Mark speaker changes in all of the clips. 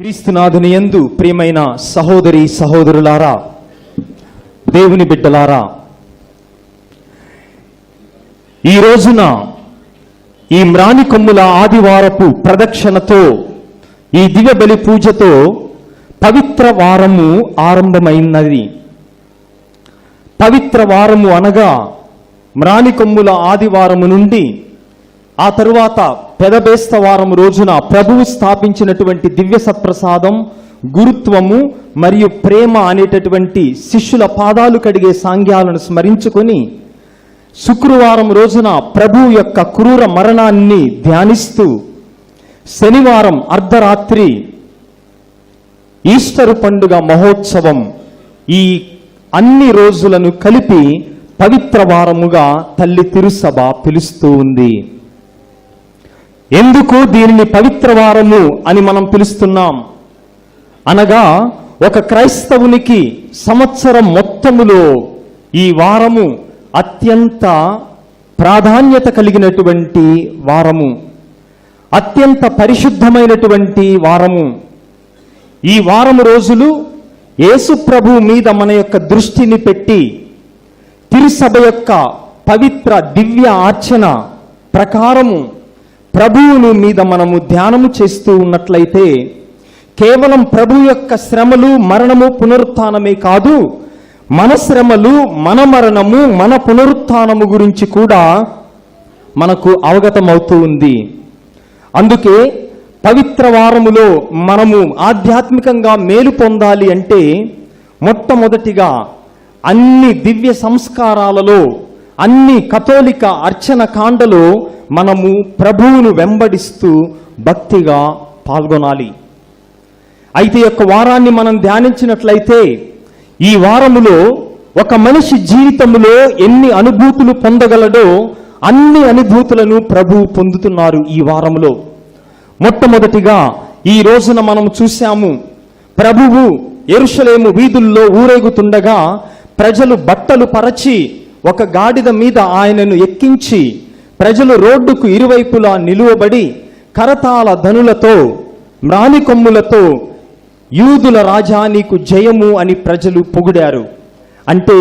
Speaker 1: క్రీస్తునాథుని యందు ప్రియమైన సహోదరి సహోదరులారా దేవుని బిడ్డలారా ఈ రోజున ఈ మ్రాణి కొమ్ముల ఆదివారపు ప్రదక్షిణతో ఈ దివ్య బలి పూజతో పవిత్ర వారము ఆరంభమైనది. పవిత్ర వారము అనగా మ్రాణి కొమ్ముల ఆదివారము నుండి ఆ తరువాత పెదబేస్త వారం రోజున ప్రభువు స్థాపించినటువంటి దివ్య సత్ప్రసాదం గురుత్వము మరియు ప్రేమ అనేటటువంటి శిష్యుల పాదాలు కడిగే సాంగ్యాలను స్మరించుకొని శుక్రవారం రోజున ప్రభువు యొక్క క్రూర మరణాన్ని ధ్యానిస్తూ శనివారం అర్ధరాత్రి ఈస్టర్ పండుగ మహోత్సవం ఈ అన్ని రోజులను కలిపి పవిత్ర వారముగా తల్లి తిరుసభ పిలుస్తూ ఉంది. ఎందుకు దీనిని పవిత్ర వారము అని మనం పిలుస్తున్నాం? అనగా ఒక క్రైస్తవునికి సంవత్సరం మొత్తములో ఈ వారము అత్యంత ప్రాధాన్యత కలిగినటువంటి వారము. అత్యంత పరిశుద్ధమైనటువంటి వారము. ఈ వారము రోజులు యేసు ప్రభు మీద మన యొక్క దృష్టిని పెట్టి తిరుసభ యొక్క పవిత్ర దివ్య ఆర్చన ప్రకారము ప్రభువును మీద మనము ధ్యానము చేస్తూ ఉన్నట్లయితే కేవలం ప్రభు యొక్క శ్రమలు మరణము పునరుత్నమే కాదు మన శ్రమలు మన మరణము మన పునరుత్నము గురించి కూడా మనకు అవగతమవుతూ ఉంది. అందుకే పవిత్ర వారములో మనము ఆధ్యాత్మికంగా మేలు పొందాలి అంటే మొట్టమొదటిగా అన్ని దివ్య సంస్కారాలలో అన్ని కథోలిక అర్చన కాండలో మనము ప్రభువును వెంబడిస్తూ భక్తిగా పాల్గొనాలి. అయితే ఒక యొక్క వారాన్ని మనం ధ్యానించినట్లయితే ఈ వారములో ఒక మనిషి జీవితంలో ఎన్ని అనుభూతులు పొందగలడో అన్ని అనుభూతులను ప్రభువు పొందుతున్నారు ఈ వారములో. మొట్టమొదటిగా ఈ రోజున మనం చూశాము ప్రభువు ఎరుషలేము వీధుల్లో ఊరేగుతుండగా ప్రజలు బట్టలు పరచి ఒక గాడిద మీద ఆయనను ఎక్కించి ప్రజలు రోడ్డుకు ఇరువైపులా నిలువబడి కరతాళ ధనులతో మ్రానికొమ్ములతో యూదుల రాజా నీకు జయము అని ప్రజలు పొగిడారు. అంటే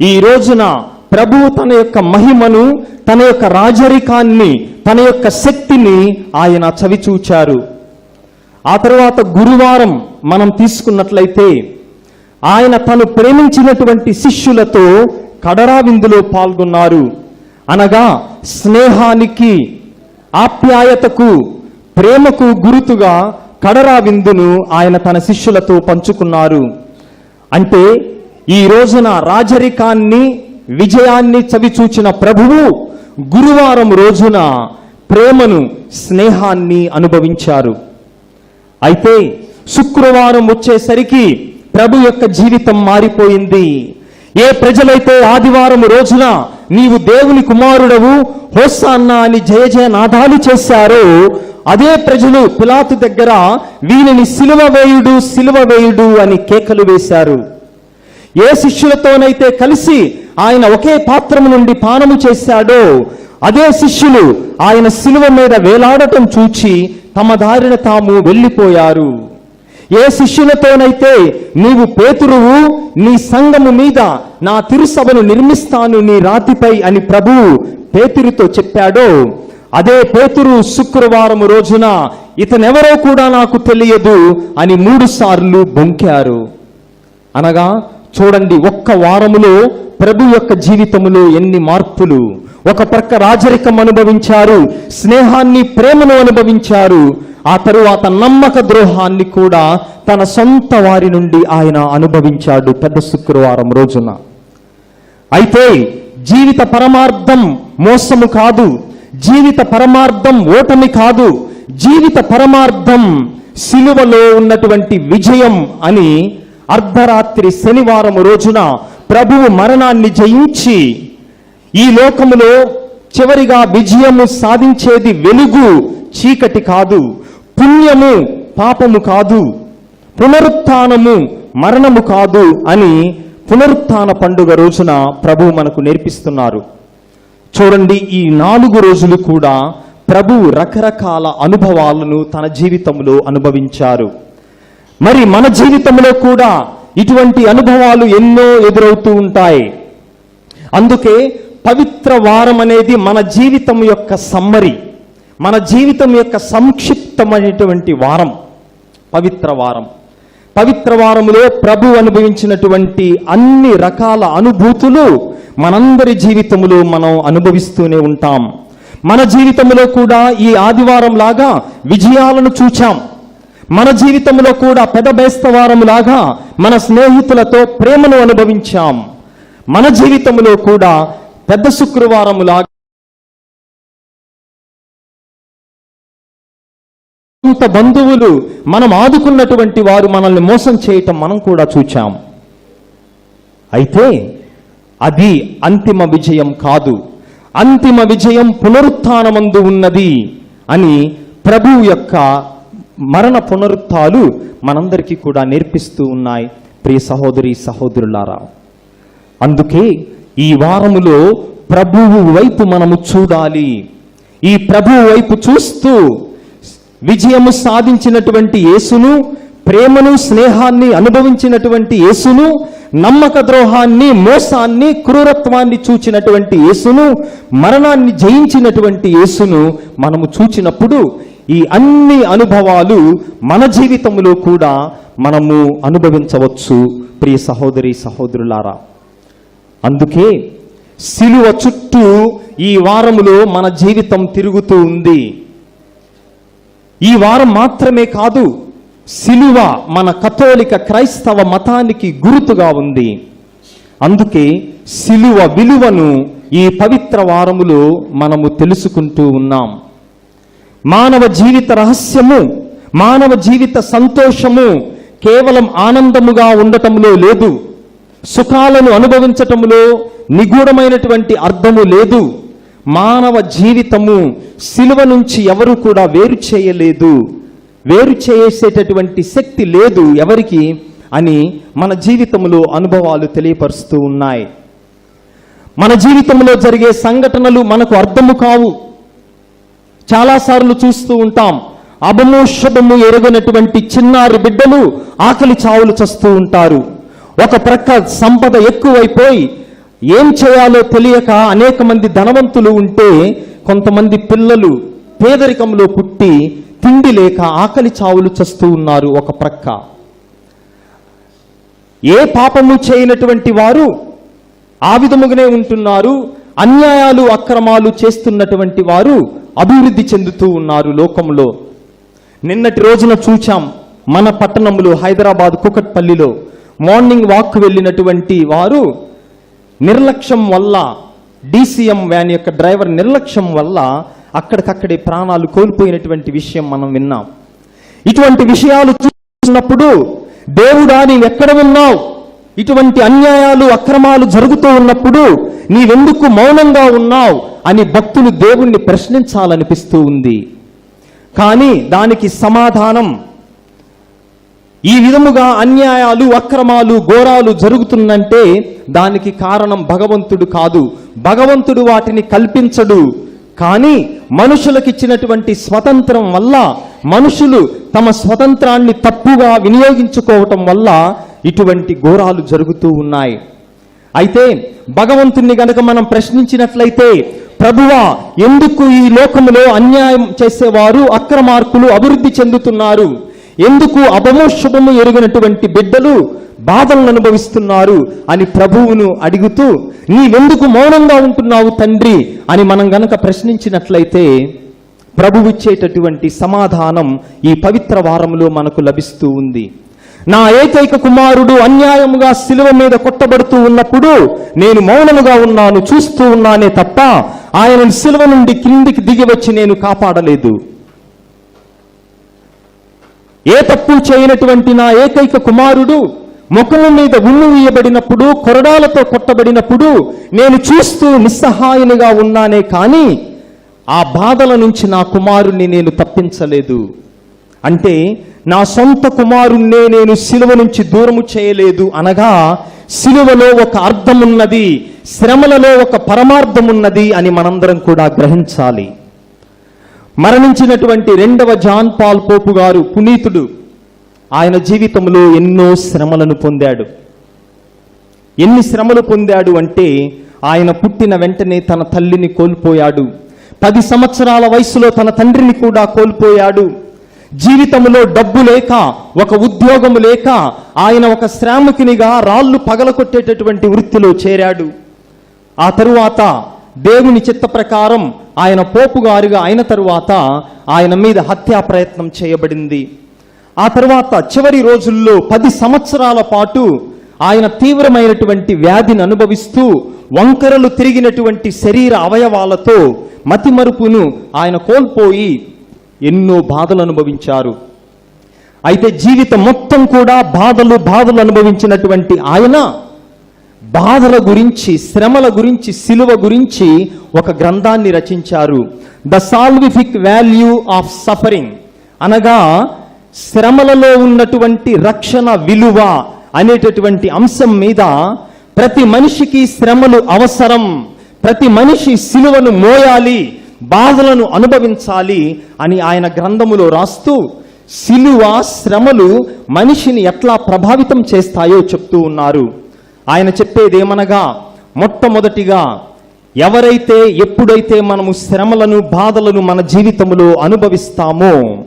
Speaker 1: ఈ రోజున ప్రభువు తన యొక్క మహిమను తన యొక్క రాజరికాన్ని తన యొక్క శక్తిని ఆయన చవిచూచారు. ఆ తర్వాత గురువారం మనం తీసుకున్నట్లయితే ఆయన తను ప్రేమించినటువంటి శిష్యులతో కడరా విందులో పాల్గొన్నారు. అనగా స్నేహానికి ఆప్యాయతకు ప్రేమకు గురుతుగా కడరా విందును ఆయన తన శిష్యులతో పంచుకున్నారు. అంటే ఈ రోజున రాజరికాన్ని విజయాన్ని చవిచూచిన ప్రభువు గురువారం రోజున ప్రేమను స్నేహాన్ని అనుభవించారు. అయితే శుక్రవారం వచ్చేసరికి ప్రభు యొక్క జీవితం మారిపోయింది. ఏ ప్రజలైతే ఆదివారం రోజున నీవు దేవుని కుమారుడవు హోస్సాన్న అని జయ జయ నాదాలు చేశారో అదే ప్రజలు పిలాతు దగ్గర వీనిని సిలువ వేయుడు సిలువ వేయుడు అని కేకలు వేశారు. ఏ శిష్యులతోనైతే కలిసి ఆయన ఒకే పాత్రము నుండి పానము చేశాడో అదే శిష్యులు ఆయన శిలువ మీద వేలాడటం చూచి తమ దారిన తాము వెళ్ళిపోయారు. ఏ శిష్యులతోనైతే నీవు పేతురువు నీ సంఘము మీద నా తిరుసభను నిర్మిస్తాను నీ రాతిపై అని ప్రభువు పేతురుతో చెప్పాడో అదే పేతురు శుక్రవారం రోజున ఇతనెవరో కూడా నాకు తెలియదు అని మూడు సార్లు బొంకారు. అనగా చూడండి ఒక్క వారములో ప్రభు యొక్క జీవితములో ఎన్ని మార్పులు. ఒక ప్రక్క రాజరికం అనుభవించారు స్నేహాన్ని ప్రేమను అనుభవించారు ఆ తరువాత నమ్మక ద్రోహాన్ని కూడా తన సొంత వారి నుండి ఆయన అనుభవించాడు పెద్ద శుక్రవారం రోజున. అయితే జీవిత పరమార్థం మోసము కాదు జీవిత పరమార్థం ఓటమి కాదు జీవిత పరమార్థం సిలువలో ఉన్నటువంటి విజయం అని అర్ధరాత్రి శనివారం రోజున ప్రభువు మరణాన్ని జయించి ఈ లోకములో చివరిగా విజయము సాధించేది వెలుగు చీకటి కాదు. పుణ్యము పాపము కాదు పునరుత్నము మరణము కాదు అని పునరుత్న పండుగ రోజున ప్రభు మనకు నేర్పిస్తున్నారు. చూడండి ఈ నాలుగు రోజులు కూడా ప్రభు రకరకాల అనుభవాలను తన జీవితంలో అనుభవించారు. మరి మన జీవితంలో కూడా ఇటువంటి అనుభవాలు ఎన్నో ఎదురవుతూ ఉంటాయి. అందుకే పవిత్ర వారం అనేది మన జీవితం యొక్క సమ్మరి. మన జీవితం యొక్క సంక్షిప్తమైనటువంటి వారం పవిత్ర వారం. పవిత్ర వారములో ప్రభు అనుభవించినటువంటి అన్ని రకాల అనుభూతులు మనందరి జీవితములో మనం అనుభవిస్తూనే ఉంటాం. మన జీవితంలో కూడా ఈ ఆదివారం లాగా విజయాలను చూచాం. మన జీవితంలో కూడా పెద బేస్తవారం లాగా మన స్నేహితులతో ప్రేమను అనుభవించాం. మన జీవితంలో కూడా పెద్ద శుక్రవారం లాగా కొంత బంధువులు మనం ఆదుకున్నటువంటి వారు మనల్ని మోసం చేయటం మనం కూడా చూచాం. అయితే అది అంతిమ విజయం కాదు. అంతిమ విజయం పునరుత్నమందు ఉన్నది అని ప్రభువు యొక్క మరణ పునరుత్లు మనందరికీ కూడా నేర్పిస్తూ ఉన్నాయి. ప్రియ సహోదరి సహోదరులారా అందుకే ఈ వారములో ప్రభువు వైపు మనము చూడాలి. ఈ ప్రభువు వైపు చూస్తూ విజయము సాధించినటువంటి యేసును ప్రేమను స్నేహాన్ని అనుభవించినటువంటి యేసును నమ్మక ద్రోహాన్ని మోసాన్ని క్రూరత్వాన్ని చూచినటువంటి యేసును మరణాన్ని జయించినటువంటి యేసును మనము చూచినప్పుడు ఈ అన్ని అనుభవాలు మన జీవితంలో కూడా మనము అనుభవించవచ్చు. ప్రియ సహోదరి సహోదరులారా అందుకే సిలువ చుట్టూ ఈ వారములో మన జీవితం తిరుగుతూ ఉంది. ఈ వారం మాత్రమే కాదు సిలువ మన కథోలిక క్రైస్తవ మతానికి గుర్తుగా ఉంది. అందుకే సిలువ విలువను ఈ పవిత్ర వారములో మనము తెలుసుకుంటూ ఉన్నాం. మానవ జీవిత రహస్యము మానవ జీవిత సంతోషము కేవలం ఆనందముగా ఉండటంలో లేదు. సుఖాలను అనుభవించటములో నిగూఢమైనటువంటి అర్థము లేదు. మానవ జీవితము సిలువ నుంచి ఎవరు కూడా వేరు చేయలేదు. వేరు చేసేటటువంటి శక్తి లేదు ఎవరికి అని మన జీవితంలో అనుభవాలు తెలియపరుస్తూ ఉన్నాయి. మన జీవితంలో జరిగే సంఘటనలు మనకు అర్థము కావు. చాలాసార్లు చూస్తూ ఉంటాం. అభము శుభము ఎరగనటువంటి చిన్నారి బిడ్డలు ఆకలి చావులు చస్తూ ఉంటారు. ఒక ప్రక్క సంపద ఎక్కువైపోయి ఏం చేయాలో తెలియక అనేక మంది ధనవంతులు ఉంటే కొంతమంది పిల్లలు పేదరికంలో పుట్టి తిండి లేక ఆకలి చావులు చస్తూ ఉన్నారు ఒక ప్రక్క. ఏ పాపము చేయనటువంటి వారు ఆ విధముగానే ఉంటున్నారు అన్యాయాలు అక్రమాలు చేస్తున్నటువంటి వారు అభివృద్ధి చెందుతూ ఉన్నారు లోకంలో. నిన్నటి రోజున చూచాం మన పట్టణంలో హైదరాబాద్ కుకట్పల్లిలో మార్నింగ్ వాక్ వెళ్ళినటువంటి వారు నిర్లక్ష్యం వల్ల డీసీఎం వ్యాన్ యొక్క డ్రైవర్ నిర్లక్ష్యం వల్ల అక్కడికక్కడే ప్రాణాలు కోల్పోయినటువంటి విషయం మనం విన్నాం. ఇటువంటి విషయాలు చూసినప్పుడు దేవుడా నీవు ఎక్కడ ఉన్నావు? ఇటువంటి అన్యాయాలు అక్రమాలు జరుగుతూ ఉన్నప్పుడు నీవెందుకు మౌనంగా ఉన్నావు? అని భక్తులు దేవుణ్ణి ప్రశ్నించాలనిపిస్తూ ఉంది. కానీ దానికి సమాధానం ఈ విధముగా అన్యాయాలు అక్రమాలు ఘోరాలు జరుగుతుందంటే దానికి కారణం భగవంతుడు కాదు. భగవంతుడు వాటిని కల్పించడు. కానీ మనుషులకిచ్చినటువంటి స్వతంత్రం వల్ల మనుషులు తమ స్వతంత్రాన్ని తప్పుగా వినియోగించుకోవటం వల్ల ఇటువంటి ఘోరాలు జరుగుతూ ఉన్నాయి. అయితే భగవంతుణ్ణి గనక మనం ప్రశ్నించినట్లయితే ప్రభువా ఎందుకు ఈ లోకములో అన్యాయం చేసేవారు అక్రమార్కులు అభివృద్ధి చెందుతున్నారు? ఎందుకు అభము శుభము ఎరిగినటువంటి బిడ్డలు బాధలను అనుభవిస్తున్నారు అని ప్రభువును అడుగుతూ నీవెందుకు మౌనంగా ఉంటున్నావు తండ్రి? అని మనం గనక ప్రశ్నించినట్లయితే ప్రభువిచ్చేటటువంటి సమాధానం ఈ పవిత్ర వారంలో మనకు లభిస్తూ ఉంది. నా ఏకైక కుమారుడు అన్యాయముగా శిలువ మీద కొట్టబడుతూ ఉన్నప్పుడు నేను మౌనముగా ఉన్నాను చూస్తూ ఉన్నానే తప్ప ఆయనను శిలువ నుండి కిందికి దిగి వచ్చి నేను కాపాడలేదు. ఏ తప్పు చేయనటువంటి నా ఏకైక కుమారుడు ముఖము మీద ఉమ్ము వీయబడినప్పుడు కొరడాలతో కొట్టబడినప్పుడు నేను చూస్తూ నిస్సహాయునిగా ఉన్నానే కానీ ఆ బాధల నుంచి నా కుమారుణ్ణి నేను తప్పించలేదు. అంటే నా సొంత కుమారుణ్ణే నేను సిలువ నుంచి దూరము చేయలేదు అనగా సిలువలో ఒక అర్థం ఉన్నది శ్రమలలో ఒక పరమార్థం ఉన్నది అని మనందరం కూడా గ్రహించాలి. మరణించినటువంటి రెండవ జాన్ పాల్ పోపు గారు పునీతుడు. ఆయన జీవితంలో ఎన్నో శ్రమలను పొందాడు. ఎన్ని శ్రమలు పొందాడు అంటే ఆయన పుట్టిన వెంటనే తన తల్లిని కోల్పోయాడు. పది సంవత్సరాల వయసులో తన తండ్రిని కూడా కోల్పోయాడు. జీవితంలో డబ్బు లేక ఒక ఉద్యోగము లేక ఆయన ఒక శ్రామికునిగా రాళ్ళు పగలకొట్టేటటువంటి వృత్తిలో చేరాడు. ఆ తరువాత దేవుని చిత్త ప్రకారం ఆయన పోపుగారుగా అయిన తరువాత ఆయన మీద హత్యా ప్రయత్నం చేయబడింది. ఆ తర్వాత చివరి రోజుల్లో పది సంవత్సరాల పాటు ఆయన తీవ్రమైనటువంటి వ్యాధిని అనుభవిస్తూ వంకరలు తిరిగినటువంటి శరీర అవయవాలతో మతిమరుపును ఆయన కోల్పోయి ఎన్నో బాధలు అనుభవించారు. అయితే జీవితం మొత్తం కూడా బాధలు బాధలు అనుభవించినటువంటి ఆయన బాధల గురించి శ్రమల గురించి సిలువ గురించి ఒక గ్రంథాన్ని రచించారు. The salvific value of suffering అనగా శ్రమలలో ఉన్నటువంటి రక్షణ విలువ అనేటటువంటి అంశం మీద ప్రతి మనిషికి శ్రమలు అవసరం ప్రతి మనిషి సిలువను మోయాలి బాధలను అనుభవించాలి అని ఆయన గ్రంథములో రాస్తూ సిలువ శ్రమలు మనిషిని ఎట్లా ప్రభావితం చేస్తాయో చెప్తూ ఉన్నారు. ఆయన చెప్పేదేమనగా మొట్టమొదటిగా ఎవరైతే ఎప్పుడైతే మనము శ్రమలను బాధలను మన జీవితంలో అనుభవిస్తామో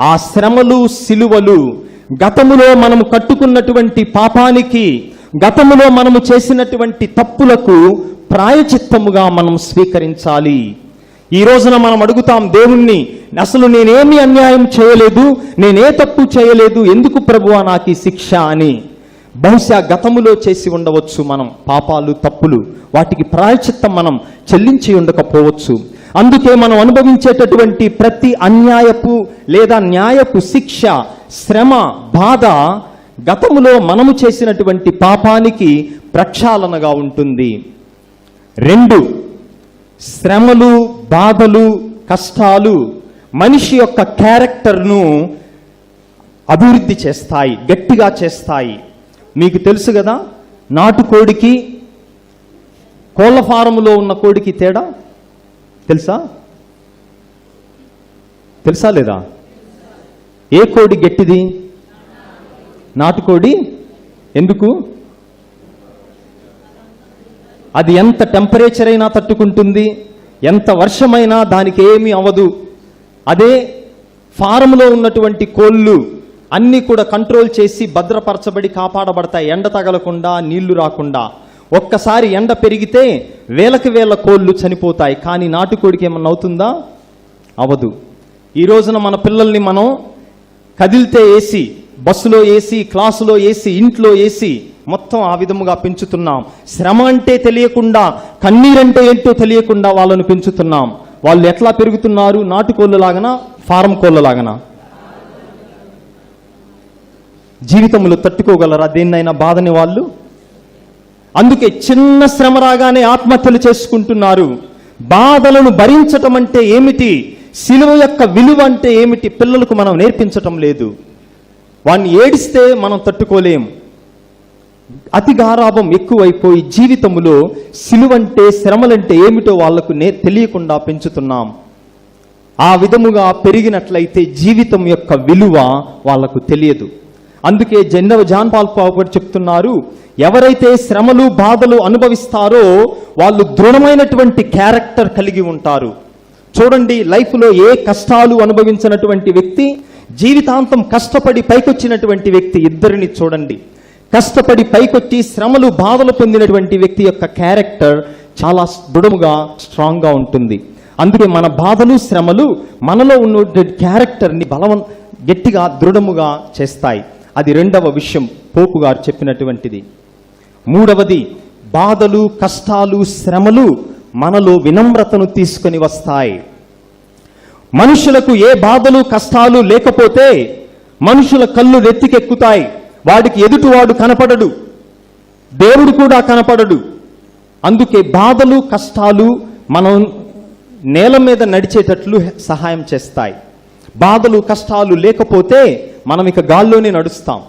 Speaker 1: ఆ శ్రమలు సిలువలు గతములో మనము కట్టుకున్నటువంటి పాపానికి గతములో మనము చేసినటువంటి తప్పులకు ప్రాయచిత్తముగా మనం స్వీకరించాలి. ఈ రోజున మనం అడుగుతాం దేవుణ్ణి అసలు నేనేమి అన్యాయం చేయలేదు? నేనే తప్పు చేయలేదు? ఎందుకు ప్రభువా నాకు ఈ శిక్ష? అని. బహుశా గతములో చేసి ఉండవచ్చు మనం పాపాలు తప్పులు వాటికి ప్రాయచిత్తం మనం చెల్లించి ఉండకపోవచ్చు. అందుకే మనం అనుభవించేటటువంటి ప్రతి అన్యాయపు లేదా న్యాయపు శిక్ష శ్రమ బాధ గతములో మనము చేసినటువంటి పాపానికి ప్రక్షాళనగా ఉంటుంది. రెండు శ్రమలు బాధలు కష్టాలు మనిషి యొక్క క్యారెక్టర్ను అభివృద్ధి చేస్తాయి గట్టిగా చేస్తాయి. మీకు తెలుసు కదా నాటుకోడికి కోళ్ళ ఫారంలో ఉన్న కోడికి తేడా? తెలుసా? తెలుసా లేదా? ఏ కోడి గట్టిది? నాటుకోడి ఎందుకు? అది ఎంత టెంపరేచర్ అయినా తట్టుకుంటుంది ఎంత వర్షమైనా దానికి ఏమీ అవ్వదు. అదే ఫారంలో ఉన్నటువంటి కోళ్ళు అన్నీ కూడా కంట్రోల్ చేసి భద్రపరచబడి కాపాడబడతాయి. ఎండ తగలకుండా నీళ్ళు రాకుండా. ఒక్కసారి ఎండ పెరిగితే వేలకు వేల కోళ్ళు చనిపోతాయి. కానీ నాటుకోడికి ఏమన్నా అవుతుందా? అవదు. ఈ రోజున మన పిల్లల్ని మనం కదిలితే ఏసీ బస్సులో ఏసీ క్లాసులో ఏసీ ఇంట్లో ఏసీ మొత్తం ఆ విధముగా పెంచుతున్నాం. శ్రమ అంటే తెలియకుండా కన్నీరంటే ఏంటో తెలియకుండా వాళ్ళను పెంచుతున్నాం. వాళ్ళు ఎట్లా పెరుగుతున్నారు? నాటుకోళ్ళ లాగనా? ఫారం కోళ్ళ లాగనా? జీవితంలో తట్టుకోగలరా? దేన్నైనా బాధని వాళ్ళు? అందుకే చిన్న శ్రమ రాగానే ఆత్మహత్యలు చేసుకుంటున్నారు. బాధలను భరించటం అంటే ఏమిటి? సిలువ యొక్క విలువ అంటే ఏమిటి? పిల్లలకు మనం నేర్పించటం లేదు. వాడిని ఏడిస్తే మనం తట్టుకోలేం. అతి గారాభం ఎక్కువైపోయి జీవితంలో సిలువంటే శ్రమలంటే ఏమిటో వాళ్ళకు నే తెలియకుండా పెంచుతున్నాం. ఆ విధముగా పెరిగినట్లయితే జీవితం యొక్క విలువ వాళ్ళకు తెలియదు. అందుకే జన్నవ జాన్ పాల్ పాపర్ చెప్తున్నారు ఎవరైతే శ్రమలు బాధలు అనుభవిస్తారో వాళ్ళు దృఢమైనటువంటి క్యారెక్టర్ కలిగి ఉంటారు. చూడండి లైఫ్లో ఏ కష్టాలు అనుభవించినటువంటి వ్యక్తి జీవితాంతం కష్టపడి పైకొచ్చినటువంటి వ్యక్తి ఇద్దరిని చూడండి. కష్టపడి పైకొచ్చి శ్రమలు బాధలు పొందినటువంటి వ్యక్తి యొక్క క్యారెక్టర్ చాలా దృఢముగా స్ట్రాంగ్గా ఉంటుంది. అందుకే మన బాధలు శ్రమలు మనలో ఉన్న క్యారెక్టర్ని బలవం గట్టిగా దృఢముగా చేస్తాయి. అది రెండవ విషయం పోపు గారు చెప్పినటువంటిది. మూడవది బాధలు కష్టాలు శ్రమలు మనలో వినమ్రతను తీసుకొని వస్తాయి. మనుషులకు ఏ బాధలు కష్టాలు లేకపోతే మనుషుల కళ్ళు రెత్తికెక్కుతాయి వాడికి ఎదుటివాడు కనపడడు. దేవుడు కూడా కనపడడు. అందుకే బాధలు కష్టాలు మనం నేల మీద నడిచేటట్లు సహాయం చేస్తాయి. బాధలు కష్టాలు లేకపోతే మనం ఇక గాల్లోనే నడుస్తాం.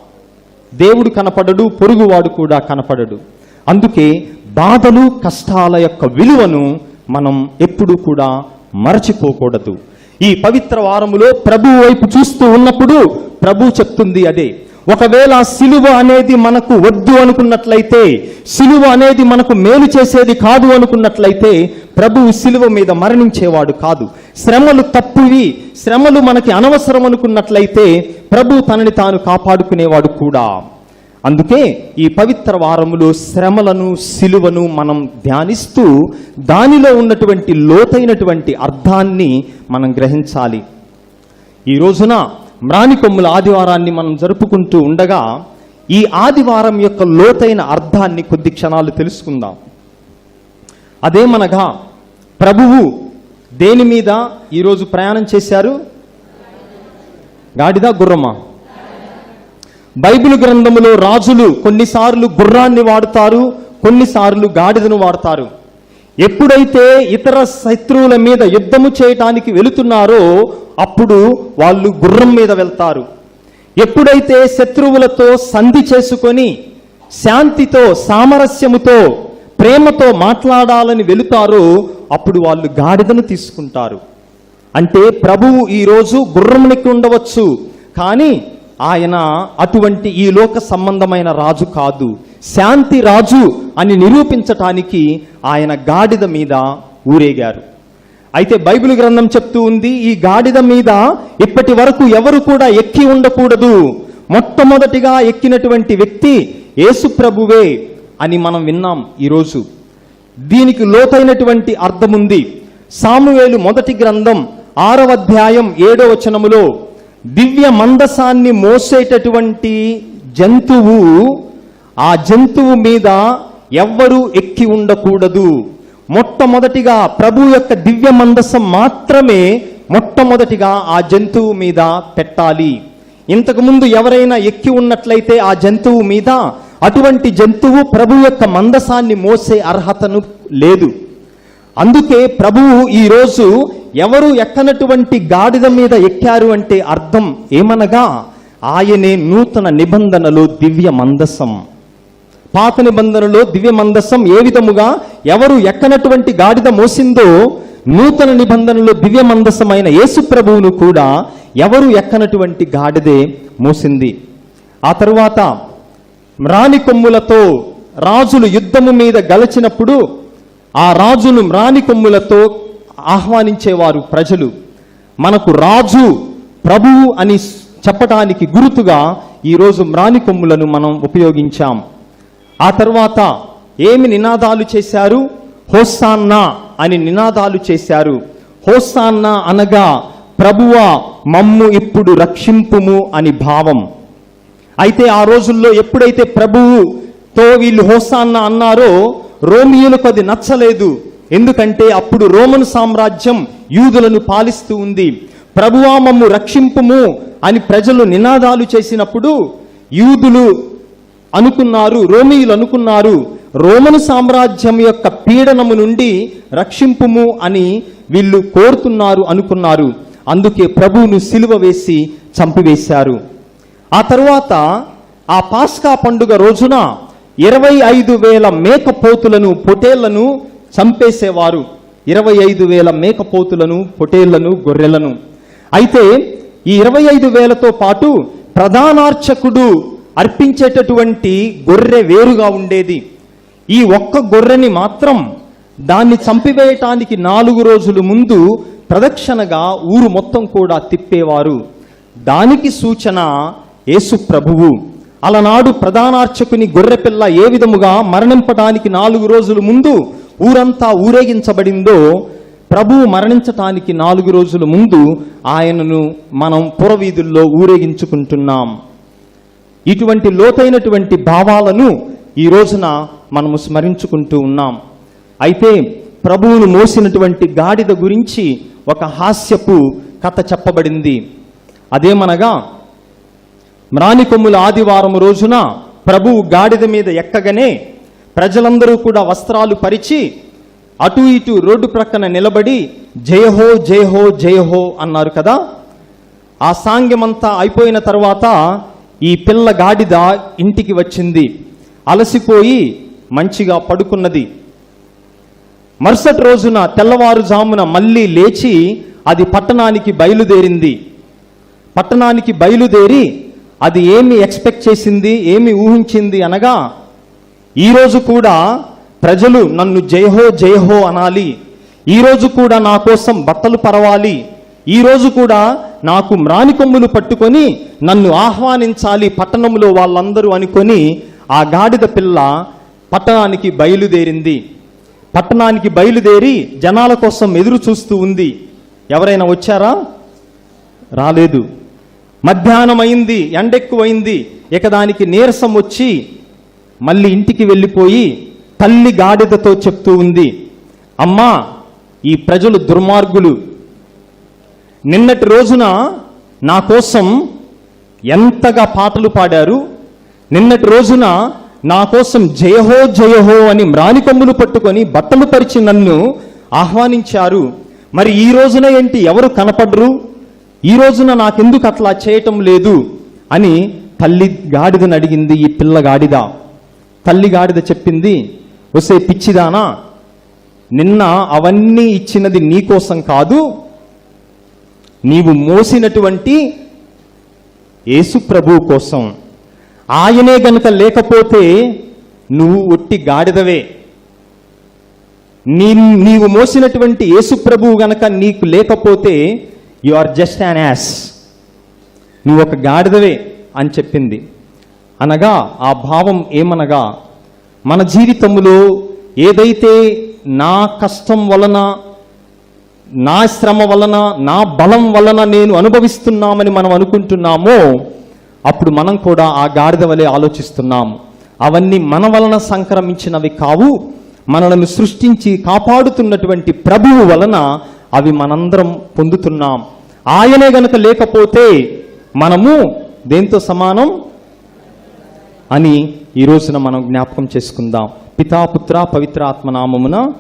Speaker 1: దేవుడు కనపడడు పొరుగువాడు కూడా కనపడడు. అందుకే బాధలు కష్టాల యొక్క విలువను మనం ఎప్పుడూ కూడా మరచిపోకూడదు. ఈ పవిత్ర వారములో ప్రభు వైపు చూస్తూ ఉన్నప్పుడు ప్రభు చెప్తుంది అదే ఒకవేళ సిలువ అనేది మనకు వద్దు అనుకున్నట్లయితే సిలువ అనేది మనకు మేలు చేసేది కాదు అనుకున్నట్లయితే ప్రభువు సిలువ మీద మరణించేవాడు కాదు. శ్రమలు తప్పువి శ్రమలు మనకి అనవసరం అనుకున్నట్లయితే ప్రభు తనని తాను కాపాడుకునేవాడు కూడా. అందుకే ఈ పవిత్ర వారములో శ్రమలను సిలువను మనం ధ్యానిస్తూ దానిలో ఉన్నటువంటి లోతైనటువంటి అర్థాన్ని మనం గ్రహించాలి. ఈ రోజున మ్రానికొమ్ముల ఆదివారాన్ని మనం జరుపుకుంటూ ఉండగా ఈ ఆదివారం యొక్క లోతైన అర్థాన్ని కొద్ది క్షణాలు తెలుసుకుందాం. అదేమనగా ప్రభువు దేని మీద ఈరోజు ప్రయాణం చేశారు? గాడిద గుర్రమా? బైబిల్ గ్రంథములో రాజులు కొన్నిసార్లు గుర్రాన్ని వాడుతారు కొన్నిసార్లు గాడిదను వాడతారు. ఎప్పుడైతే ఇతర శత్రువుల మీద యుద్ధము చేయటానికి వెళుతున్నారో అప్పుడు వాళ్ళు గుర్రం మీద వెళ్తారు. ఎప్పుడైతే శత్రువులతో సంధి చేసుకొని శాంతితో సామరస్యముతో ప్రేమతో మాట్లాడాలని వెళుతారో అప్పుడు వాళ్ళు గాడిదను తీసుకుంటారు. అంటే ప్రభువు ఈరోజు గుర్రమునికి ఉండవచ్చు కానీ ఆయన అటువంటి ఈ లోక సంబంధమైన రాజు కాదు. శాంతి రాజు అని నిరూపించటానికి ఆయన గాడిద మీద ఊరేగారు. అయితే బైబిల్ గ్రంథం చెప్తూ ఉంది ఈ గాడిద మీద ఇప్పటి వరకు ఎవరు కూడా ఎక్కి ఉండకూడదు. మొట్టమొదటిగా ఎక్కినటువంటి వ్యక్తి యేసు ప్రభువే అని మనం విన్నాం ఈరోజు. దీనికి లోతైనటువంటి అర్థం ఉంది. సామువేలు మొదటి గ్రంథం ఆరవ అధ్యాయం ఏడో వచనములో దివ్య మందసాన్ని మోసేటటువంటి జంతువు ఆ జంతువు మీద ఎవ్వరూ ఎక్కి ఉండకూడదు. మొట్టమొదటిగా ప్రభు యొక్క దివ్య మందసం మాత్రమే మొట్టమొదటిగా ఆ జంతువు మీద పెట్టాలి. ఇంతకుముందు ఎవరైనా ఎక్కి ఉన్నట్లయితే ఆ జంతువు మీద అటువంటి జంతువు ప్రభు యొక్క మందసాన్ని మోసే అర్హతను లేదు. అందుకే ప్రభువు ఈరోజు ఎవరు ఎక్కనటువంటి గాడిద మీద ఎక్కారు అంటే అర్థం ఏమనగా ఆయనే నూతన నిబంధనలో దివ్య మందసం. పాత నిబంధనలో దివ్య మందస్సం ఏ విధముగా ఎవరు ఎక్కనటువంటి గాడిద మోసిందో నూతన నిబంధనలో దివ్య మందస్సమైన యేసు ప్రభువును కూడా ఎవరు ఎక్కనటువంటి గాడిదే మోసింది. ఆ తరువాత మ్రాని కొమ్ములతో రాజులు యుద్ధము మీద గలచినప్పుడు ఆ రాజును మ్రాని కొమ్ములతో ఆహ్వానించేవారు ప్రజలు. మనకు రాజు ప్రభువు అని చెప్పటానికి గుర్తుగా ఈరోజు మ్రాని కొమ్ములను మనం ఉపయోగించాం. ఆ తర్వాత ఏమి నినాదాలు చేశారు? హోసాన్నా అని నినాదాలు చేశారు. హోసాన్నా అనగా ప్రభువ మమ్ము ఇప్పుడు రక్షింపుము అని భావం. అయితే ఆ రోజుల్లో ఎప్పుడైతే ప్రభువుతో వీళ్ళు హోసాన్న అన్నారో రోమియోలకు అది నచ్చలేదు. ఎందుకంటే అప్పుడు రోమన్ సామ్రాజ్యం యూదులను పాలిస్తూ ఉంది. ప్రభువా మమ్ము రక్షింపుము అని ప్రజలు నినాదాలు చేసినప్పుడు యూదులు అనుకున్నారు రోమియులు అనుకున్నారు రోమను సామ్రాజ్యం యొక్క పీడనము నుండి రక్షింపుము అని వీళ్ళు కోరుతున్నారు అనుకున్నారు. అందుకే ప్రభువును సిలువ వేసి చంపివేశారు. ఆ తరువాత ఆ పాస్కా పండుగ రోజున ఇరవై ఐదు వేల మేకపోతులను పొటేళ్ళను చంపేసేవారు. ఇరవై ఐదు వేల మేకపోతులను పొటేళ్ళను గొర్రెలను. అయితే ఈ ఇరవై ఐదు వేలతో పాటు ప్రధానార్చకుడు అర్పించేటటువంటి గొర్రె వేరుగా ఉండేది. ఈ ఒక్క గొర్రెని మాత్రం దాన్ని చంపివేయటానికి నాలుగు రోజులు ముందు ప్రదక్షిణగా ఊరు మొత్తం కూడా తిప్పేవారు. దానికి సూచన యేసు ప్రభువు. అలనాడు ప్రధానార్చకుని గొర్రెపిల్ల ఏ విధముగా మరణింపడానికి నాలుగు రోజుల ముందు ఊరంతా ఊరేగించబడిందో ప్రభువు మరణించటానికి నాలుగు రోజుల ముందు ఆయనను మనం పురవీధుల్లో ఊరేగించుకుంటున్నాం. ఇటువంటి లోతైనటువంటి భావాలను ఈ రోజున మనము స్మరించుకుంటూ ఉన్నాం. అయితే ప్రభువును మోసినటువంటి గాడిద గురించి ఒక హాస్యపు కథ చెప్పబడింది. అదేమనగా మ్రాణికొమ్ముల ఆదివారం రోజున ప్రభువు గాడిద మీద ఎక్కగానే ప్రజలందరూ కూడా వస్త్రాలు పరిచి అటు ఇటు రోడ్డు ప్రక్కన నిలబడి జయహో జయహో జయహో అన్నారు కదా. ఆ సాంగ్యమంతా అయిపోయిన తర్వాత ఈ పిల్ల గాడిద ఇంటికి వచ్చింది. అలసిపోయి మంచిగా పడుకున్నది. మరుసటి రోజున తెల్లవారుజామున మళ్ళీ లేచి అది పట్టణానికి బయలుదేరింది. పట్టణానికి బయలుదేరి అది ఏమి ఎక్స్పెక్ట్ చేసింది ఏమి ఊహించింది అనగా ఈరోజు కూడా ప్రజలు నన్ను జయహో జయహో అనాలి. ఈరోజు కూడా నా కోసం బట్టలు పరవాలి. ఈరోజు కూడా నాకు మ్రాని కొమ్ములు పట్టుకొని నన్ను ఆహ్వానించాలి పట్టణంలో వాళ్ళందరూ అనుకొని ఆ గాడిద పిల్ల పట్టణానికి బయలుదేరింది. పట్టణానికి బయలుదేరి జనాల కోసం ఎదురు చూస్తూ ఉంది. ఎవరైనా వచ్చారా? రాలేదు. మధ్యాహ్నం అయింది ఎండెక్కువైంది. ఇక దానికి నీరసం వచ్చి మళ్ళీ ఇంటికి వెళ్ళిపోయి తల్లి గాడిదతో చెప్తూ ఉంది. అమ్మా ఈ ప్రజలు దుర్మార్గులు. నిన్నటి రోజున నా కోసం ఎంతగా పాటలు పాడారు? నిన్నటి రోజున నా కోసం జయహో జయహో అని మ్రానికొమ్ములు పట్టుకొని బట్టలు పరిచి నన్ను ఆహ్వానించారు. మరి ఈ రోజున ఏంటి ఎవరు కనపడరు? ఈ రోజున నాకెందుకు అట్లా చేయటం లేదు? అని తల్లి గాడిదని అడిగింది ఈ పిల్ల గాడిద. తల్లి గాడిద చెప్పింది వసే పిచ్చిదానా నిన్న అవన్నీ ఇచ్చినది నీకోసం కాదు నీవు మోసినటువంటి యేసు ప్రభువు కోసం. ఆయనే గనుక లేకపోతే నువ్వు ఒట్టి గాడిదవే. నీ నీవు మోసినటువంటి యేసు ప్రభువు గనక నీకు లేకపోతే you are just an ass నువ్వు ఒక గాడిదవే అని చెప్పింది. అనగా ఆ భావం ఏమనగా మన జీవితంలో ఏదైతే నా కష్టం వలన నా శ్రమ వలన నా బలం వలన నేను అనుభవిస్తున్నామని మనం అనుకుంటున్నామో అప్పుడు మనం కూడా ఆ గాడిద వలె ఆలోచిస్తున్నాం. అవన్నీ మన వలన సంక్రమించినవి కావు. మనలను సృష్టించి కాపాడుతున్నటువంటి ప్రభువు వలన అవి మనందరం పొందుతున్నాం. ఆయనే గనక లేకపోతే మనము దేంతో సమానం అని ఈ రోజున మనం జ్ఞాపకం చేసుకుందాం. పితాపుత్ర పవిత్ర ఆత్మనామమున